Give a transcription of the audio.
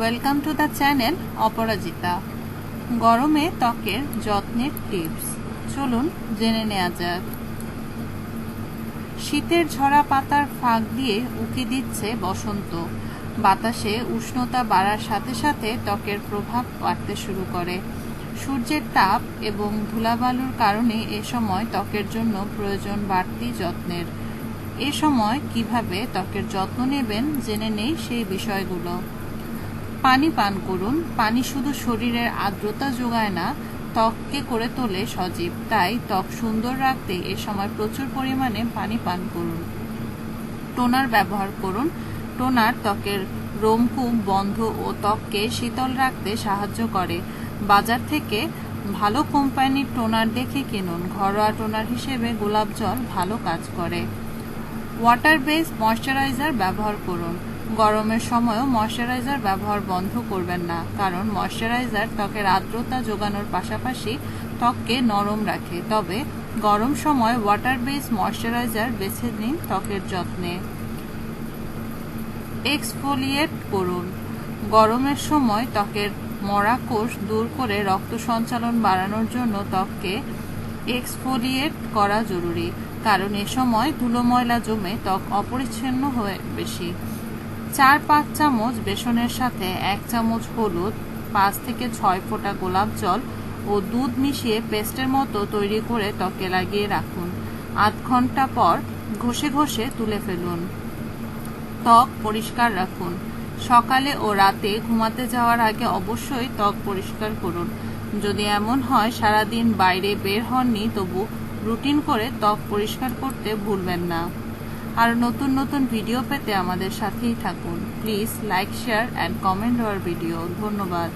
Welcome to the channel Aparajita. গরমে ত্বকের যত্নের টিপস। চলুন জেনে নেওয়া যাক। শীতের ঝরা পাতার ফাঁক দিয়ে উকি দিচ্ছে বসন্ত। বাতাসে উষ্ণতা বাড়ার সাথে সাথে ত্বকের প্রভাব বাড়তে শুরু করে। সূর্যের তাপ এবং ধুলাবালুর কারণে এ সময় ত্বকের জন্য প্রয়োজন বাড়তি যত্নের। এ সময় কীভাবে ত্বকের যত্ন নেবেন জেনে নেই সেই বিষয়গুলো। পানি পান করুন। পানি শুধু শরীরের আর্দ্রতা যোগায় না, ত্বককে করে তোলে সজীব। তাই ত্বক সুন্দর রাখতে এ সময় প্রচুর পরিমাণে পানি পান করুন। টোনার ব্যবহার করুন। টোনার ত্বকের রোমকূপ, বন্ধ ও ত্বককে শীতল রাখতে সাহায্য করে। বাজার থেকে ভালো কোম্পানির টোনার দেখে কিনুন। ঘরোয়া টোনার হিসেবে গোলাপ জল ভালো কাজ করে। ওয়াটার বেস ময়শ্চারাইজার ব্যবহার করুন। গরমের সময়ও ময়শ্চারাইজার ব্যবহার বন্ধ করবেন না, কারণ ময়শ্চারাইজার ত্বকের আর্দ্রতা যোগানোর পাশাপাশি ত্বককে নরম রাখে। তবে গরম সময় ওয়াটার বেস ময়শ্চারাইজার বেছে নিন ত্বকের যত্নে। এক্সফোলিয়েট করুন। গরমের সময় ত্বকের মরা কোষ দূর করে রক্ত সঞ্চালন বাড়ানোর জন্য ত্বককে এক্সফোলিয়েট করা জরুরি, কারণ এ সময় ধুলো ময়লা জমে ত্বক অপরিচ্ছন্ন হয়ে বেশি। চার পাঁচ চামচ বেসনের সাথে এক চামচ হলুদ, পাঁচ থেকে ছয় ফোঁটা গোলাপ জল ও দুধ মিশিয়ে পেস্টের মতো তৈরি করে ত্বকে লাগিয়ে রাখুন। আধ ঘণ্টা পর ঘষে ঘষে তুলে ফেলুন। ত্বক পরিষ্কার রাখুন। সকালে ও রাতে ঘুমাতে যাওয়ার আগে অবশ্যই ত্বক পরিষ্কার করুন। যদি এমন হয় সারাদিন বাইরে বের হননি, তবু রুটিন করে ত্বক পরিষ্কার করতে ভুলবেন না। আর নতুন নতুন ভিডিও পেতে আমাদের সাথেই থাকুন। Please like share and comment our video ধন্যবাদ।